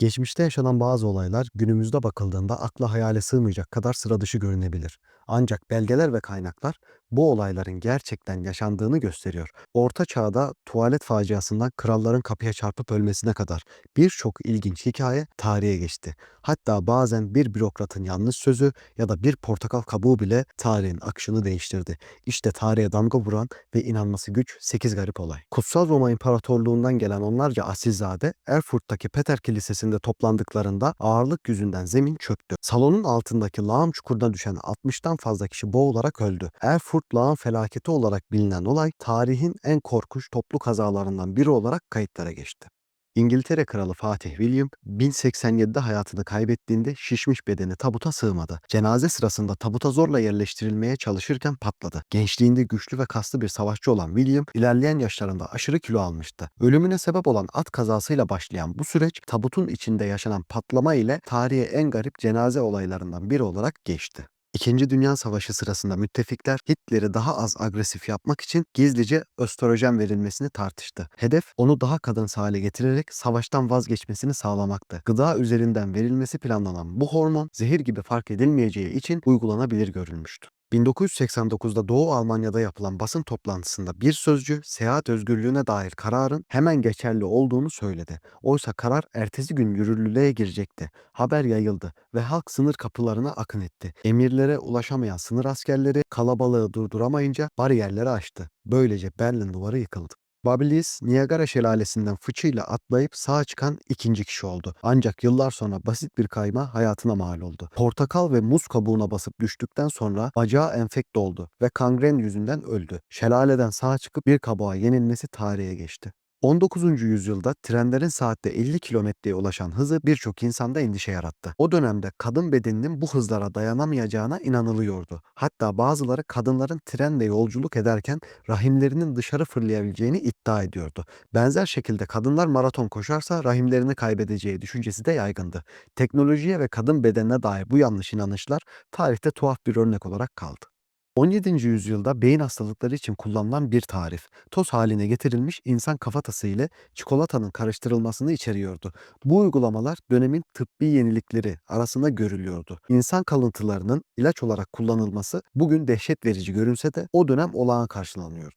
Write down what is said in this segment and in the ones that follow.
Geçmişte yaşanan bazı olaylar günümüzde bakıldığında akla hayale sığmayacak kadar sıra dışı görünebilir. Ancak belgeler ve kaynaklar bu olayların gerçekten yaşandığını gösteriyor. Orta çağda tuvalet faciasından kralların kapıya çarpıp ölmesine kadar birçok ilginç hikaye tarihe geçti. Hatta bazen bir bürokratın yanlış sözü ya da bir portakal kabuğu bile tarihin akışını değiştirdi. İşte tarihe damga vuran ve inanması güç 8 garip olay. Kutsal Roma İmparatorluğundan gelen onlarca asilzade Erfurt'taki Peter Kilisesi'nde toplandıklarında ağırlık yüzünden zemin çöktü. Salonun altındaki lağım çukuruna düşen 60'tan fazla kişi boğularak öldü. Erfurt lağım felaketi olarak bilinen olay tarihin en korkunç toplu kazalarından biri olarak kayıtlara geçti. İngiltere Kralı Fatih William 1087'de hayatını kaybettiğinde şişmiş bedeni tabuta sığmadı. Cenaze sırasında tabuta zorla yerleştirilmeye çalışırken patladı. Gençliğinde güçlü ve kaslı bir savaşçı olan William ilerleyen yaşlarında aşırı kilo almıştı. Ölümüne sebep olan at kazasıyla başlayan bu süreç tabutun içinde yaşanan patlama ile tarihe en garip cenaze olaylarından biri olarak geçti. İkinci Dünya Savaşı sırasında müttefikler Hitler'i daha az agresif yapmak için gizlice östrojen verilmesini tartıştı. Hedef onu daha kadınsı hale getirerek savaştan vazgeçmesini sağlamaktı. Gıda üzerinden verilmesi planlanan bu hormon zehir gibi fark edilmeyeceği için uygulanabilir görülmüştü. 1989'da Doğu Almanya'da yapılan basın toplantısında bir sözcü seyahat özgürlüğüne dair kararın hemen geçerli olduğunu söyledi. Oysa karar ertesi gün yürürlülüğe girecekti. Haber yayıldı ve halk sınır kapılarına akın etti. Emirlere ulaşamayan sınır askerleri kalabalığı durduramayınca bariyerleri aştı. Böylece Berlin duvarı yıkıldı. Babilis, Niagara şelalesinden fıçıyla atlayıp sağa çıkan ikinci kişi oldu. Ancak yıllar sonra basit bir kayma hayatına mal oldu. Portakal ve muz kabuğuna basıp düştükten sonra bacağı enfekte oldu ve kangren yüzünden öldü. Şelaleden sağa çıkıp bir kabuğa yenilmesi tarihe geçti. 19. yüzyılda trenlerin saatte 50 kilometreye ulaşan hızı birçok insanda endişe yarattı. O dönemde kadın bedeninin bu hızlara dayanamayacağına inanılıyordu. Hatta bazıları kadınların trenle yolculuk ederken rahimlerinin dışarı fırlayabileceğini iddia ediyordu. Benzer şekilde kadınlar maraton koşarsa rahimlerini kaybedeceği düşüncesi de yaygındı. Teknolojiye ve kadın bedenine dair bu yanlış inanışlar tarihte tuhaf bir örnek olarak kaldı. 17. yüzyılda beyin hastalıkları için kullanılan bir tarif, toz haline getirilmiş insan kafatası ile çikolatanın karıştırılmasını içeriyordu. Bu uygulamalar dönemin tıbbi yenilikleri arasında görülüyordu. İnsan kalıntılarının ilaç olarak kullanılması bugün dehşet verici görünse de o dönem olağan karşılanıyordu.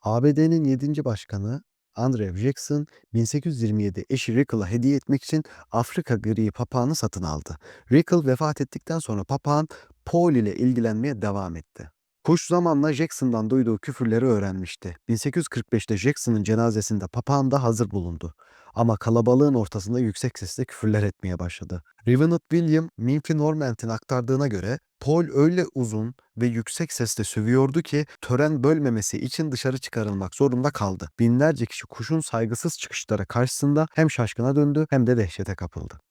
ABD'nin 7. başkanı Andrew Jackson 1827 eşi Rickle'a hediye etmek için Afrika griği papağanı satın aldı. Rickle vefat ettikten sonra papağan Paul ile ilgilenmeye devam etti. Kuş zamanla Jackson'dan duyduğu küfürleri öğrenmişti. 1845'te Jackson'ın cenazesinde papağan da hazır bulundu. Ama kalabalığın ortasında yüksek sesle küfürler etmeye başladı. Revenant William, Minfi Norman'tin aktardığına göre Paul öyle uzun ve yüksek sesle sövüyordu ki tören bölmemesi için dışarı çıkarılmak zorunda kaldı. Binlerce kişi kuşun saygısız çıkışları karşısında hem şaşkına döndü hem de dehşete kapıldı.